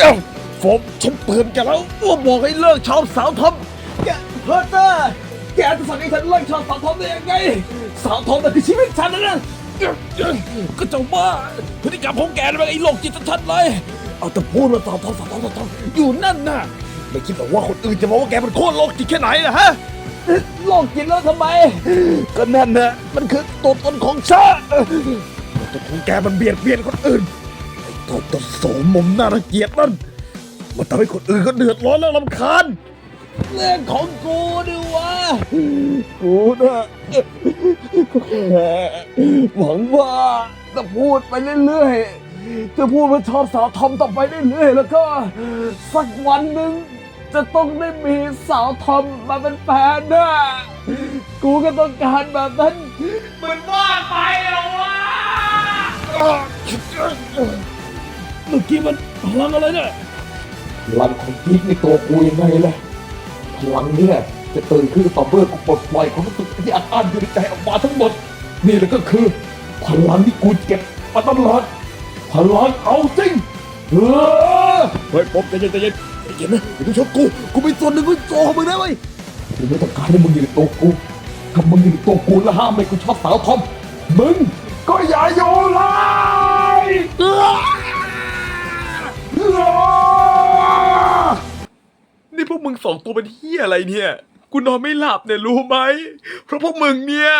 เอ้าผมฉันเตือนแกแล้วว่าบอกให้เลิกชอบสาวทอมแกเฮอร์เตอร์แกจะสั่งให้ฉันเลิกชอบสาวทอมได้ยังไง สาวทอมนั่นคือชีวิตฉันนะนะก็เจ้าบ้าพฤติกรรมของแกนี่มันไอ้โรคจิตชัดๆเลย เอาแต่พูดว่าสาวทอมสาวทอมสาวทอมอยู่นั่นน่ะไม่คิดหรอกว่าคนอื่นจะมองว่าแกเป็นโคตรโรคจิตแค่ไหนนะฮะโลกจิตแล้วทำไม ก็นั่นนะมันคือตัวตนของชาติตัวตนของแกมันเบียดเบียนคนอื่น ไอ้ตัวตนโสมมน่ารังเกียจนั่น มันทำให้คนอื่นก็เดือดร้อนและรำคาญเรื่องของกูดิวะ กูนะก็แค่หวังว่าจะพูดไปเรื่อยๆ จะพูดว่าชอบสาวทอมต่อไปเรื่อยๆ แล้วก็สักวันหนึ่งจะต้องได้มีสาวทอมมาเป็นแฟนนะกูก็ต้องการแบบนั้นมันว่าไปเหรอวะ มื่อกี้มันพลังอะไรเนี่ยพลังของพีคในตัวกูยังไงล่ะพลังเนี่ยจะตื่นขึ้นต่อเมื่อกูปลดปล่อยความรู้สึกที่อัดอั้นอยู่ในใจออกมาทั้งหมด นี่แหละก็คือพลังที่กูเก็บมาตลอดพลังเอาจริงเออเฮ้ยผมใจเย็นใจเย็นใจเย็นนะอย่าไปชกกูกูเป็นส่วนหนึ่งของโจของมึงนะเว้ยกูไม่ต้องการให้มึงอยู่ในตัวกูถ้ามึงอยู่ในตัวกูแล้วห้ามไม่กูชอบสาวทอมมึงก็อย่าโยนไลย มึงสองตัวเป็นเฮียอะไรเนี่ย กูนอนไม่หลับเนี่ยรู้ไหม เพราะพวกมึงเนี่ย